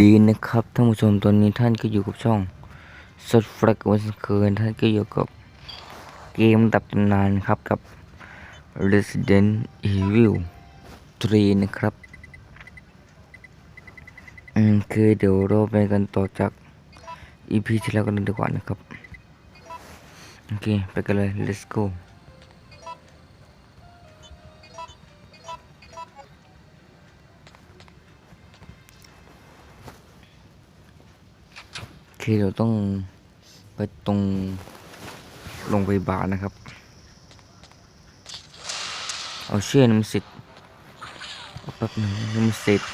ดีนะครับท่านผู้ชมตอนนี้ท่านก็อยู่กับช่องสดฟลักวันเคินท่านก็อยู่กับเกมดับตำนานครับกับ Resident Evil 3 นะครับ อืมคือเดี๋ยวเราไปกันต่อจาก EP ที่แล้วกันดีกว่านะครับ โอเค ไปกันเลย let's go คเราต้องไปตรงโรงพยาบาลนะครับ เอาเชื่อน้ำสิทธิ์เอาแป๊บหนึ่งน้ำสิทธิ์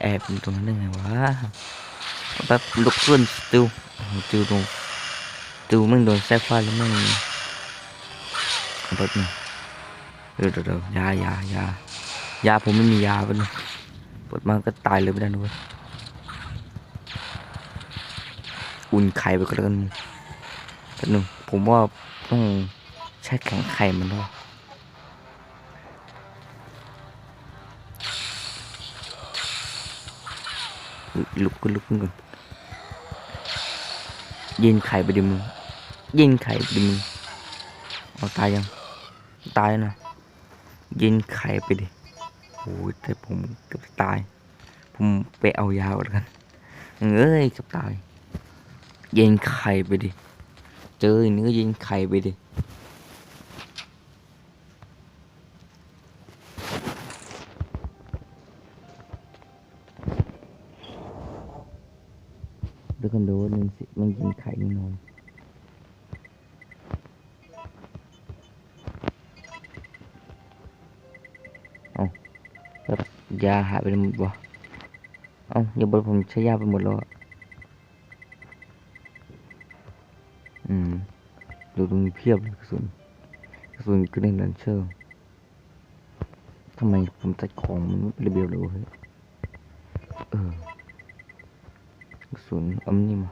แอบอยู่ตรงนั้นได้ไงวะเอาแป๊บลุกขึ้นติวโอ้โหติวโดนติวมันโดนแทรกฟ้าแล้วมันเอาแป๊บหนึงเดี๋ยวเดี๋ยวยายายายาผมไม่มียาแป๊บหนึงเปิดมาก็ตายเลยไม่ได้นะเว้ย อุ่นไข่ไปก็แล้วกันแป๊บนึงผมว่าต้องใช้แข็งไข่มันด้วยลุกขึ้นลุกก่อนยินไข่ไปดิมึงยินไข่ไปดิมึงเอาตายยังตายนะยินไข่ไปดิโอ้ยแต่ผมเกือบตาย ผมไปเอายาก่อนแล้วกันเอ้ยเกือบตาย เยิงไข่ไปดิ เจออย่างนี้ก็ยิงไข่ไปดิดี๋ยวกันดูว่ามันสิมันยิงไข่แน่นอนเอายาหายไปหมดวะเอาอย่าบอกผมใช้ยาไปหมดแล้วอะ อืม ดูตรงนี้เพียบกระสุนกระสุนกระเด็นลันเชอร์ทำไมผมตัดของมันไม่เป็นระเบียบเลยเฮ้ยเออกระสุนเอันนี้มา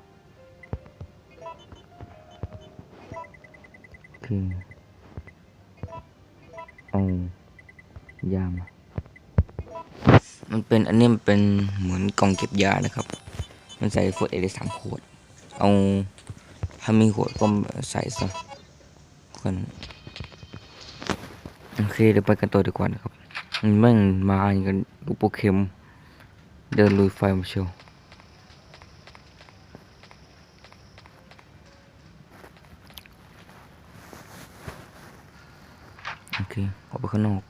โอเคเอายามามันเป็นอันนี้มันเป็นเหมือนกล่องเก็บยานะครับ มันใส่ฟร์เอได้สามขวด เอา ถ้ามีขวก็ใส่ซะกันโอเคเดี๋ยวไปกันต่อดีกว่านะครับมันแม่งมาอย่างกันลูกโปเกมเดินลุยไฟมาเชียวโอเคออกไปข้างนอก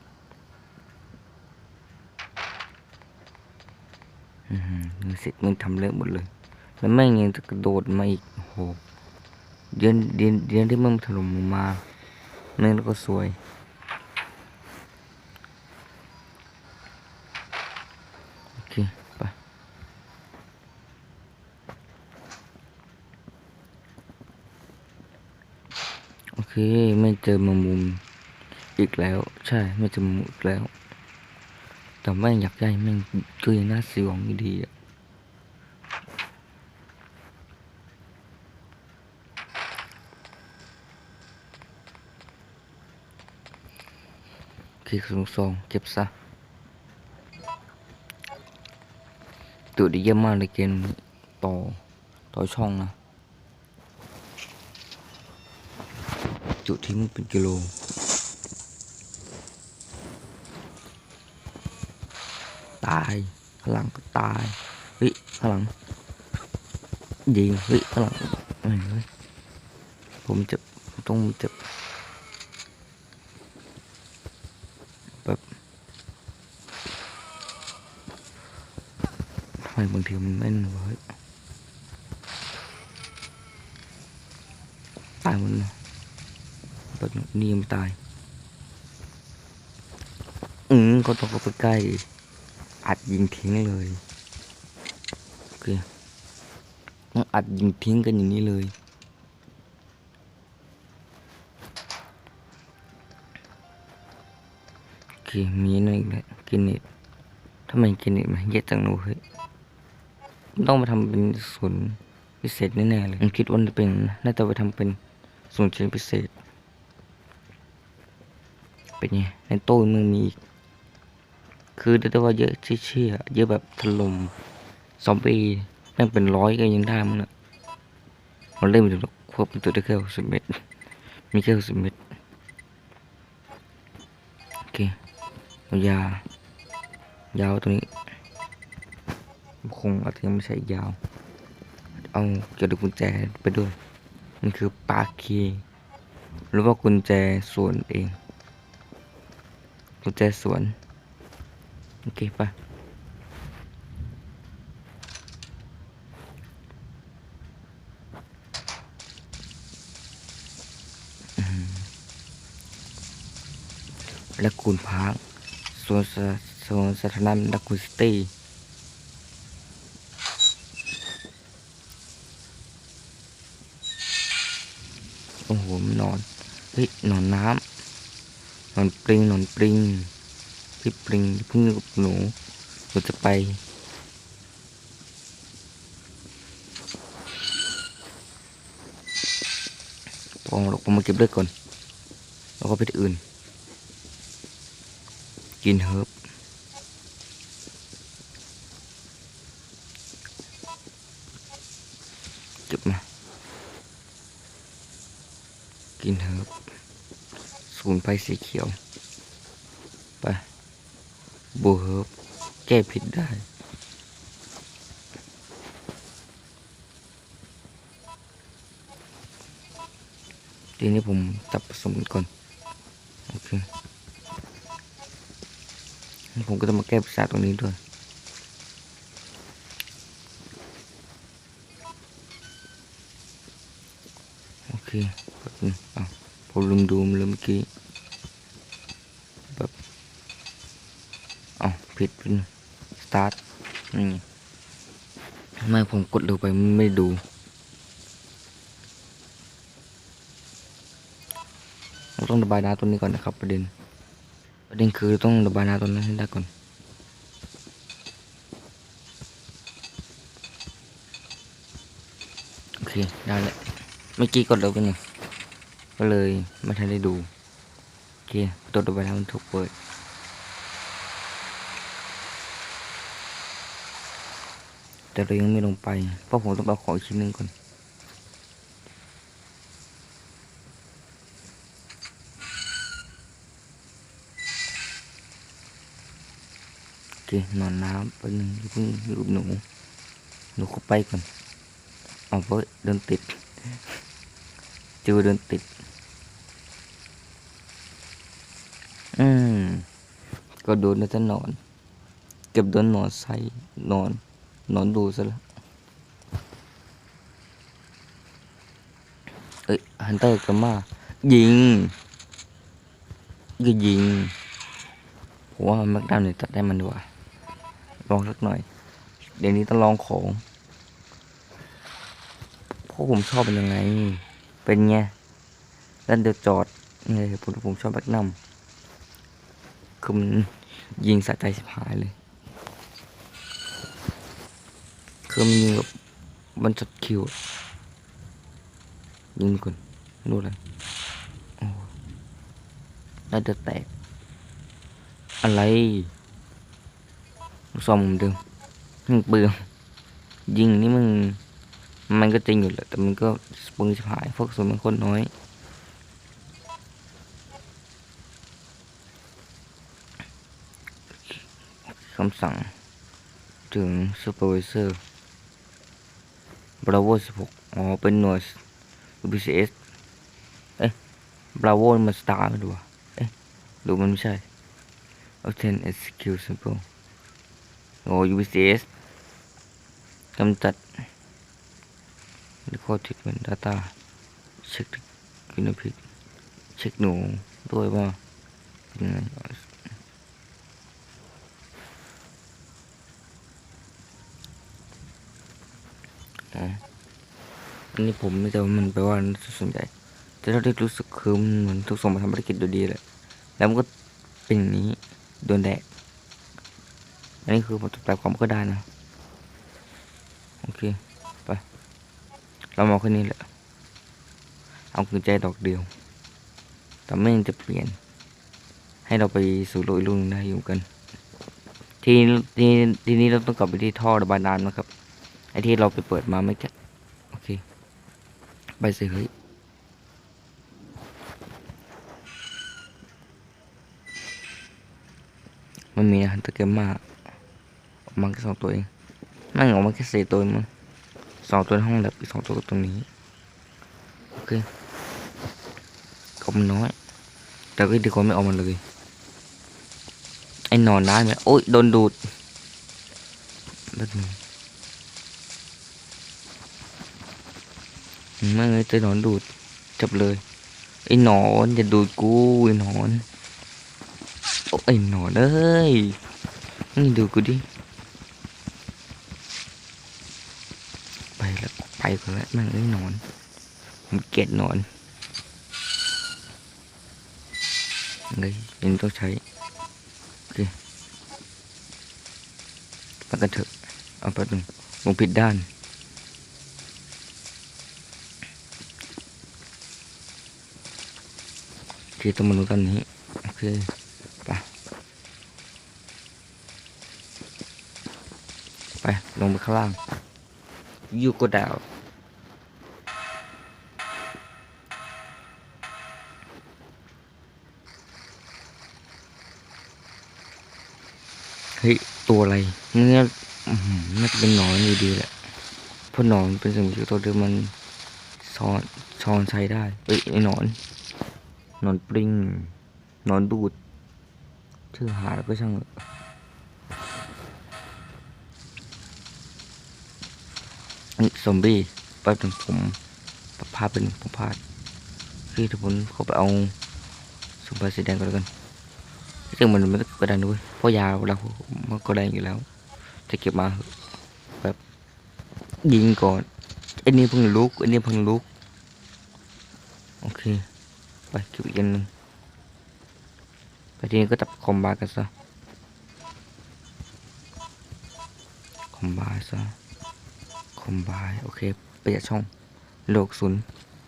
อือหือเสร็จมึงทำเละหมดเลย แล้วแม่งยังจะกระโดดมาอีกโอ้โห เดือนเดือนเดือนที่มันถล่มลงมาเนื้อก็สวยโอเคไปโอเคไม่เจอมงมุมอีกแล้ว ใช่ไม่เจอมงมุมอีกแล้ว แต่แม่งอยากได้แม่งตัวยังน่าสยองอยู่ดีอะ คลิกสูงสองเก็บซะตัวดีเยี่ยมมากเลยเกมต่อต่อช่องนะจุดทิ้งเป็นกิโลตายข้างหลังก็ตายเฮ้ยข้างหลังยิงเฮ้ยข้างหลังไม่เฮ้ยผมจ็บผมต้องจ็บ แบบทำไม บางทีมันแม่นเฮ้ยตายหมดเลยแบบนี้ยังไม่ตาย อืมก็ต้องเข้าไปใกล้ อัดยิงทิ้งเลยโอเคต้องอัดยิงทิ้งกันอย่างนี้เลยโอเคมีนั่นอีกแล้วกินเน็ตทำไมกินเน็ตมันเยอะจังเฮ้ย ต้องมาทำเป็นศูนย์พิเศษแน่ๆเลยผมคิดว่าจะเป็นน่าจะไปทำเป็นศูนย์เชิ้นพิเศษ เป็นไงในโต๊ะมึงมีอีกคือเรียกว่าเยอะเชี่ยๆเยอะแบบถล่มซอมบี้แม่งเป็นร้อยก็ยังได้มั้งนะเราเล่นไปถึงควบเป็นตัวได้แค่หกสิบเมตร มีแค่หกสิบเมตร โอเคเอายายาวตรงนี้ คงอาจจะยังไม่ใช่ยาว เอาเกี่ยวกับกุญแจไปด้วย มันคือปาร์คีหรือว่ากุญแจส่วนเอง กุญแจสวน โอเคปะและคูณพาร์คส่วนส่วนสาธารณะดักคูซิตี้ โอ้โหมันนอน เฮ้ยนอนน้ำนอนปริงนอนปริงพี่ปริงพึ่งกับหนูหนูจะไปปองเราผมมาเก็บเลือดก่อน แล้วก็ไปที่อื่น กินเฮิร์บเก็บมา กินเฮิร์บ สูนไพรสีเขียว ไปบูเฮิร์บแก้ผิดได้ ทีนี้ผมจับผสมก่อน โอเคผมก็จะมาแก้ปีศาตรงนี้ด้วยโอเคอ้าว ผมลืมดูมันเลยเมื่อกี้แบบอ้าวผิดเป็นสตาร์ทนี่ทำไมผมกดเร็วไปไม่ดูเราต้องระบายน้ำตัวนี้ก่อนนะครับประเด็น ประเด็นคือต้องระบายน้ำตัวนั้นให้ได้ก่อนโอเคได้แล้วเมื่อกี้กดเร็วไปหน่อย ก็เลยไม่ทันได้ดูโอเคตัวระบายน้ำมันถูกเปิดแต่เรายังไม่ลงไป เพราะผมต้องเอาของอีกชิ้นหนึ่งก่อน โอเค นอนน้ำไปหนึ่งอย่าเพิ่งอยู่กับหนู หนูเข้าไปก่อน เอาเว้เดินติด จอเดินติด อืม ก็โดนนะจะนอน เก็บโดนนอนใส่นอน นอนดูซะล้วเอ้ยฮันเตอร์กลับมา ยิง ก็ยิงผมว่าแม็กดัมเนี่ยจัดได้มันดีกว่าลองสักหน่อย เดี๋ยวนี้ต้องลองของเพราะผมชอบเป็นยังไง เป็นไงแล้วเดี๋ยวจอดนี่เลยผมผมชอบแม็กนัมคือมันยิงสะใจสิบหายเลย คือมันยิงแบบมันจัดคิว ยิงก่อนไม่รู้อะไรโอ้น่าจะแตก อะไรซองเหมือนเดิมมึงเปลืองยิงนี่มึง มันก็จริงอยู่แหละแต่มันก็สปึงชิบหายพวกส่วนมันคนน้อย คำสั่ง ถึง supervisor bravo 16อ๋อ เป็นหน่วย UPCS เอ๊ะ bravo มัน star ไม่รู้อะเอ๊ะหรือมันไม่ใช่ obtain execute simple โอ้ UPCS กำจัด record treatment data เช็คคุณภาพเช็คหนูด้วยว่าเป็นไงอันนี้ผมไม่รู้ว่ามันแปลว่าส่วนใหญ่แต่เราได้รู้สึกคือมันเหมือนทุกส่งมาทำภารกิจโดยดีเลย แล้วมันก็เป็นอย่างนี้โดนแดดอันนี้คือผมจะแปลความก็ได้นะ โอเค เรามาแค่นี้แหละ เอากุญแจดอกเดียว แต่ไม่ยังจะเปลี่ยน ให้เราไปสู่โลกลกหนึงได้อยู่กันทีนี้ทีนี้ทีนี้เราต้องกลับไปที่ท่อระบายน้ำนะครับ ไอที่เราไปเปิดมาไม่แค่โอเค ไปสิเฮ้ยมันมีนะฮันเตอร์เกมากมาแค่สองตัวเองนั่งออกมาแค่สี่ตัวมั้ง สองตัวห้องแลบอีกสองตัวตรงนี้โอเคก็มันน้อย แต่ก็ดีกว่าไม่เอามันเลยไอ้นอนได้ไหมโอ๊ยโดนดูดแป๊บนึงไม่เลยจอหนอนดูดจับเลยไอ้หนอนอย่าดูดกูไอ้หนอนโอ้ไอ้หนอนเอ้ยนี่ดูกูดิ ไปแล้วไป ก่อนแล้วแม่งไอ้หนอน ผมเกลียดนอนเลยยังต้องใช้ โอเคไปกันเถอะ เอาไปหนึ่งลงผิดด้านโอเคต้องมาดูกันนี้ โอเคไปไป ลงไปข้างล่างยูก็ดาว ฮ้ยตัวอะไรเนี่ยอื้อน่าจะเป็นหนอนอยู่ดีแหละเพราะหนอนเป็นสิ่งมีชีวิตตัวเดิมมันซ้อนช้อนใช้ได้เอ้ยไอ้หนอนหนอนปริงหนอนดูดชื่อหาก็ช่างเถอะซอมบี้แป๊บนึงผมพลาดเป็นผมพลาดคือถ้าผมเขาไปเอาสมบัติสีแดงก่อนแล้วกัน ซึ่งมันไม่ต้องกระดานด้วยเพราะยาวเรามันก็แรงอยู่แล้วจะเก็บมาแบบยิงก่อนไอ้นี่เพิ่งลุกไอ้นี่เพิ่งลุกโอเคไปเก็บอีกอันหนึ่งไปทีนี้ก็จับคอมบากันซะคอมบายซะคอมบายโอเคประหยัดช่องโลกศูนย์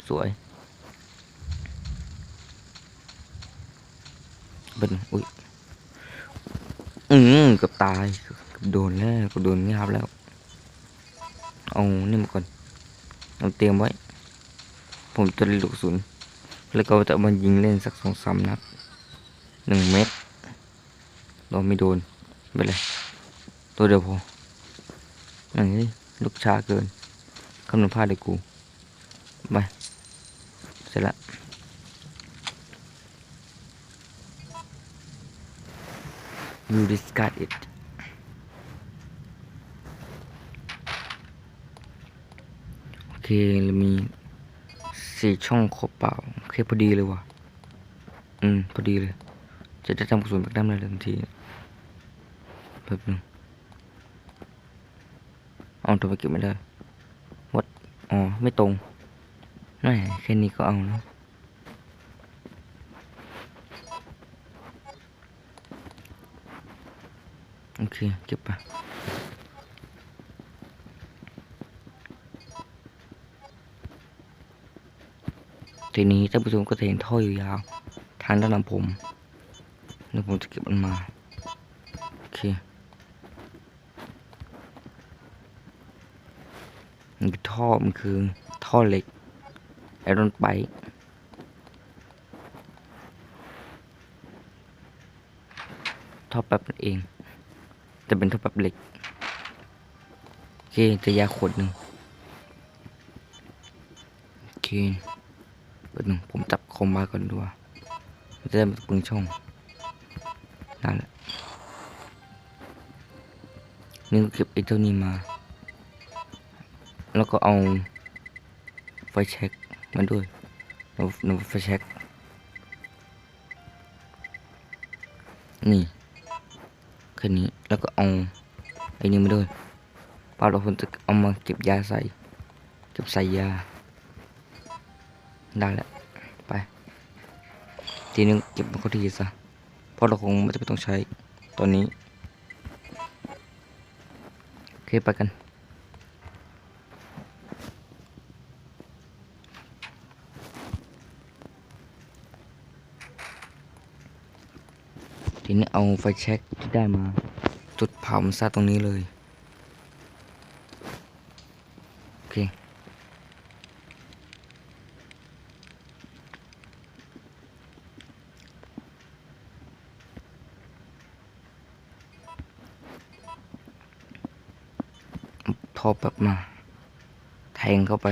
สวย เป็นอุ้ยอืมกับตายโดนแล้วกับโดนงาบแล้วเอานี่มาก่อนเอาเตรียมไว้ ผมจะลูกศูนย์แล้วก็จะเอามันยิงเล่นสักสองสามนัดหนึ่งเม็ดเราไม่โดนไม่เป็นไรตัวเดียวพอนั่างนเฮ้ลูกช้าเกินคำนวณพลาดเลยกู ไป เสร็จละ you discard it โอเคเรามีสี่ช่องครบเปล่าโอเคพอดีเลยว่ะ อืม พอดีเลย จะได้ทำกระสุนแบกด้ามเลยทันทีแบบนึงเอาตัวไปเก็บไม่ได้วัดอ๋อ ไม่ตรงนั่นแค่นี้ก็เอาแล้ว โอเคเก็บไปทีนี้ท่านผู้ชมก็จะเห็นท่อยยาวทางด้านหลังผมแล้วผมจะเก็บมันมา โอเคมันคือท่อมันคือท่อเหล็กไอรอนไปท่อแป๊บนั่นเอง จะเป็นท่อแป๊บเหล็กโอเคจะยาขวดหนึ่งโอเคเปิดหนึ่งผมจับคมมาก่อนด้วยมันจะได้ไมาปึงช่องนั่นแหละนี่ก็เก็บไอ้เจ้านี้มา แล้วก็เอาไฟแช็กมาด้วยเอาเอาไฟแช็กนี่แค่นี้ แล้วก็เอาไอ้นี่มาด้วยเปล่าเราควรจะเอามาเก็บยาใส่ เก็บใส่ยา ได้แล้วไป ทีนึงเก็บมันเข้าที่ซะเพราะเราคงไม่จะไม่ต้องใช้ตอนนี้โอเคไปกันทีนี้เอาไฟแช็กที่ได้มา จุดเผามันซะตรงนี้เลย โอเคทอแบบมา แทงเข้าไป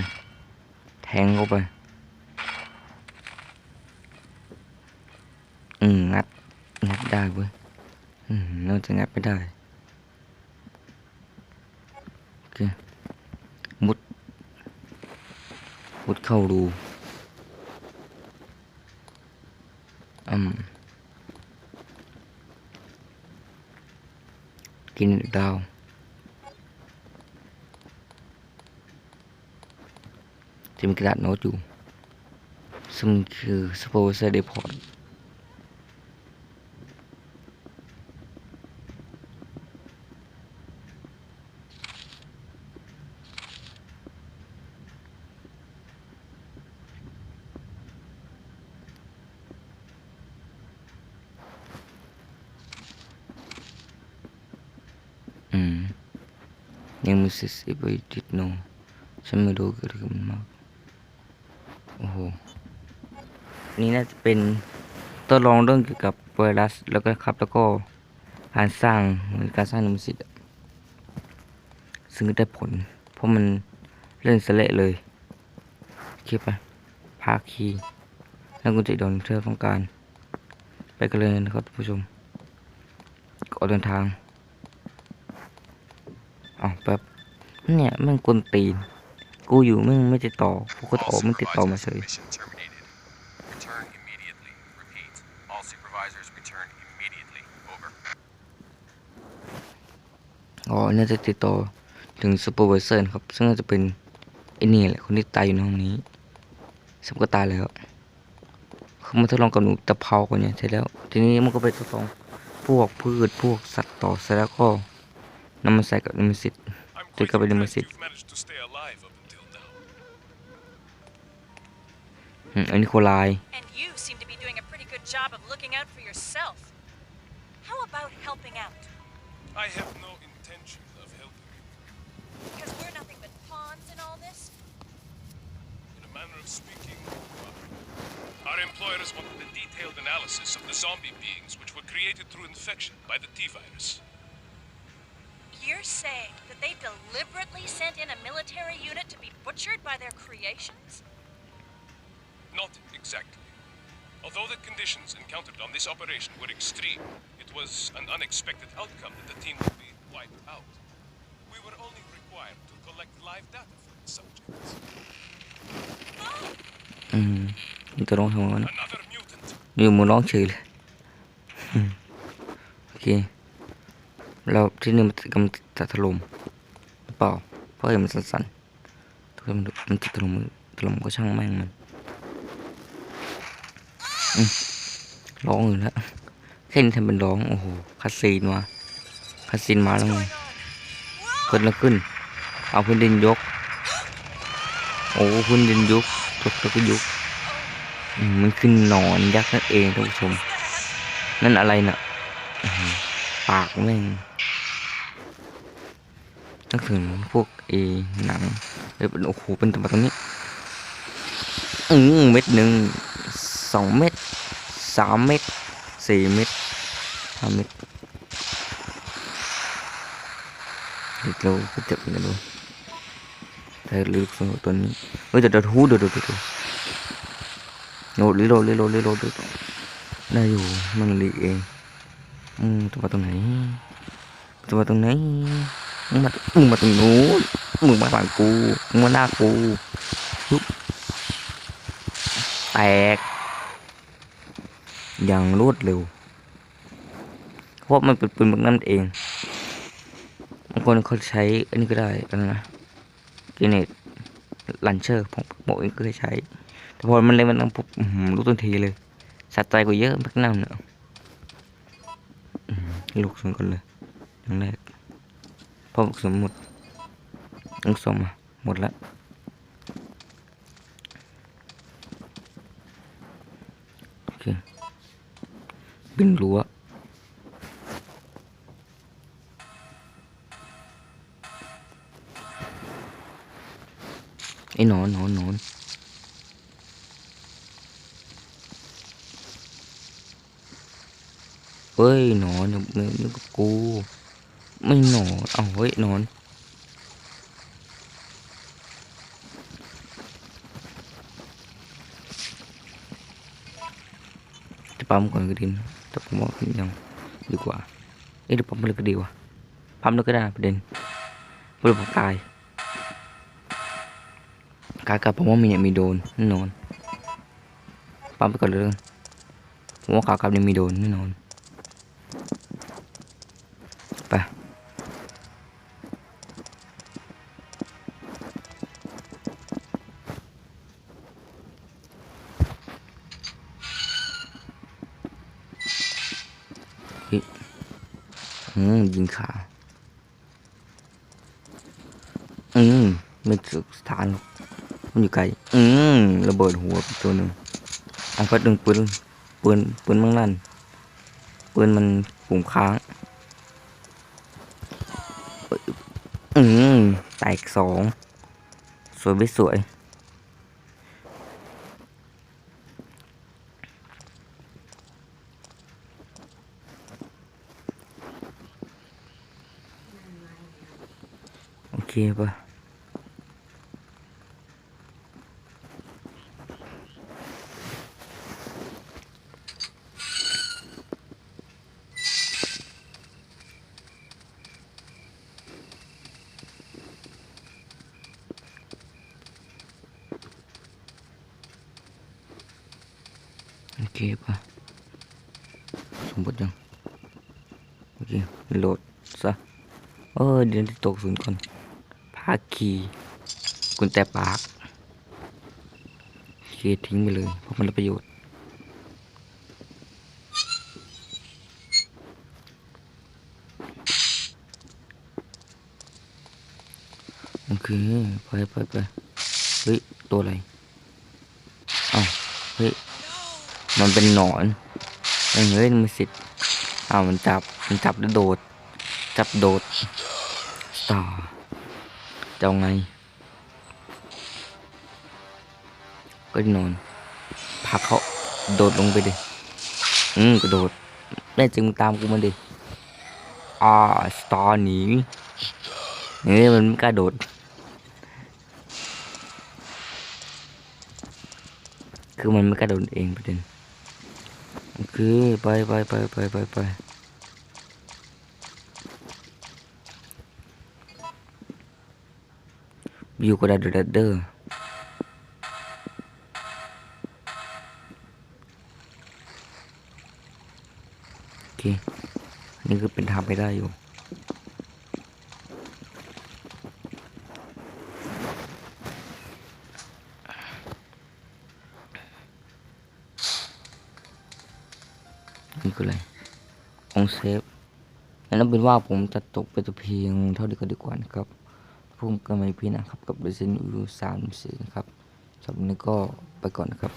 แทงเข้าไป อืม งัด งัดได้เว้ย อืมน่าจะงัดไม่ได้ โอเคมุด มุดเข้ารูอืมกินดาวจะมีกระดาษโน้ตอยู่ซึ่งคือ Sponsor Depot อืม ยังมีสิทธิ์ไปติดโนฉันไม่รู้เกิดอะไรขึ้นมาก โอ้โห นี่น่าจะเป็นทดลองเรื่องเกี่ยวกับไวรัสแล้วก็ครับ แล้วก็การสร้างหมือการสร้างนิมสิตซึ่งได้ผล เพราะมันเล่นสเละเลยคลิปไปพาคี แล้วกุญแจดอนเธอต้องการ ไปกันเลยนะครับผู้ชมก็ออกเดินทาง แป๊บเนี่ยแมันกวนตีน กูอยู่มึงไม่ติดต่อกูก็ออกมึงติดต่อมาเฉย Mission terminated. Return immediately. Repeat. All supervisors return immediately. Over. อ๋อน่าจะติดต่อถึงซูเปอร์วิเซอร์ครับ ซึ่งน่าจะเป็นไอ้นี่แหละคนที่ตายอยู่ในห้องนี้สมก็ตายแล้วเขามาทดลองกับหนูตะเภากันเนี่ยเสร็จแล้ว ทีนี้มันก็ไปทดลองพวกพืชพวกสัตว์ต่อเสร็จแล้วก็นำมาใส่กับนิมิสิต Tırkabilmesi. Hı, Nikolay. job of looking out for yourself. How about helping out? I have no intention of helping you. Because we're nothing but pawns in all this? In a manner of speaking, uh, Our employers wanted a detailed analysis of the zombie beings which were created through infection by the T-virus saying that they deliberately sent in a military unit to be butchered by their creations? Not exactly. Although the conditions encountered on this operation were extreme, it was an unexpected outcome that the team would be wiped out. We were only required to collect live data from the subjects. Hmm, tôi don't ok. เร้องเฉยเลยอืมโอเคแล้วที่นี่มันกำลังจะถล่มหรือเปล่าเพราะเห็นมันสั่นๆถ้ามันมันจะถล่มถล่มก็ช่างแม่งมันร้องอยู่แล้วแค่นี้ทำเป็นร้องโอ้โหคัสซีนมาคัสซีนมาแล้วไง Going on? เกิดอะไรขึ้น เอาพื้นดินยก โอ้พื้นดินยกยกแล้วก็ยกมันขึ้นหนอนยักษ์นั่นเองท่านผู้ชม นั่นอะไรน่ะปากแม่ง กถึงพวกเอหนังเอ้ยโอ้โหเป็นตัวมาตรงนี้อืมเม็ดหนึ่งสองเม็ดสามเม็ดสี่เม็ดห้าเม็ดอีกแล้วก็เจ็บเหมือนกันด้วยแต่ลึกสนุกตัวนี้เฮ้ยเดี๋ยวเดี๋ยวหูเดี๋ยวเดี๋ยวเดี๋ยวโหลดลิโหลดลิโหลดลิโหลดลิโดได้อยู่มันลีเองอืมจะมาตรงไหนจะมาตรงไหน มึงมามึงมาตรงนู้นมึงมาฝั่งกูมึงมาหน้ากูแตก อย่างรวดเร็วเพราะมันเป็นปืนแบบนั้นเองบางคนเขาใช้อันนี้ก็ได้อะไรนะกเนตลันเชอร์ผมผมเองก็เคยใช้ แต่พอมันเลยมันต้องปุ๊บรู้ทันทีเลยสะใจกว่าเยอะมากนั่นเนอะอื้อหือลูกส่วนก่อนเลยอย่างแรก พอกระสุนหมดลูกสมหมดละเเป็นรั้วไอ้นอนนอนนอนเฮ้ยนอนนึกนึกกู ไม่หนอนเอ้าเฮ้ยนอน จะปั๊มก่อนก็ดีนะแต่ผมว่ายังดีกว่าเอ๊ะเดี๋ยวปั๊มไปเลยก็ดีวะปั๊มเลยก็ได้ประเด็นเพื่อผมตายกากับผมว่ามีเนี่ยมีโดนแน่นอนปั๊มไปก่อนเลยผมว่าขากลับเนี่ยมีโดนแน่นอน อืมยิงขา อืมไม่ถึกสถานมันอยู่ไกล อืมระเบิดหัวตัวหนึ่งอันก็ดึงปืนปืนปืนมั่งนั่นปืนมันปุ่มค้าง อืมแตกสอง สวยไม่สวย โอเคป่ะโอเคป่ะสมบูรณ์ยังโอเคีกุญแจปากโอเคทิ้งไปเลย เพราะมันไร้ประโยชน์โอเคไปไปไปเฮ้ย ตัวอะไรอ้าวเฮ้ย มันเป็นหนอนเอ้ยเฮ้ยมันสิทธิ์อ้าวมันจับ มันจับแล้วโดด จับโดดต่อ จะไง ก็นอนพาเขาโดดลงไปดิ อืมกระโดดแน่จริงมึงตามกูมาดิอ่าสตาร์หนีเฮ้ยมันไม่กล้าโดดคือมันไม่กล้าโดดเองประเด็นโอเคไปไปไปไปไปไป อยู่กับดัดดัดเดอโอเค นี่คือเป็นทางไปได้อยู่นี่คืออะไรองเซฟนั่นเป็นว่าผมจะตกไปแต่เพียงเท่านี้ก็ดีกว่านะครับ พุ่มกันไม่พี่นะครับ กับ Resident Evil 3 4นะครับสำหรับนี้ก็ไปก่อนนะครับ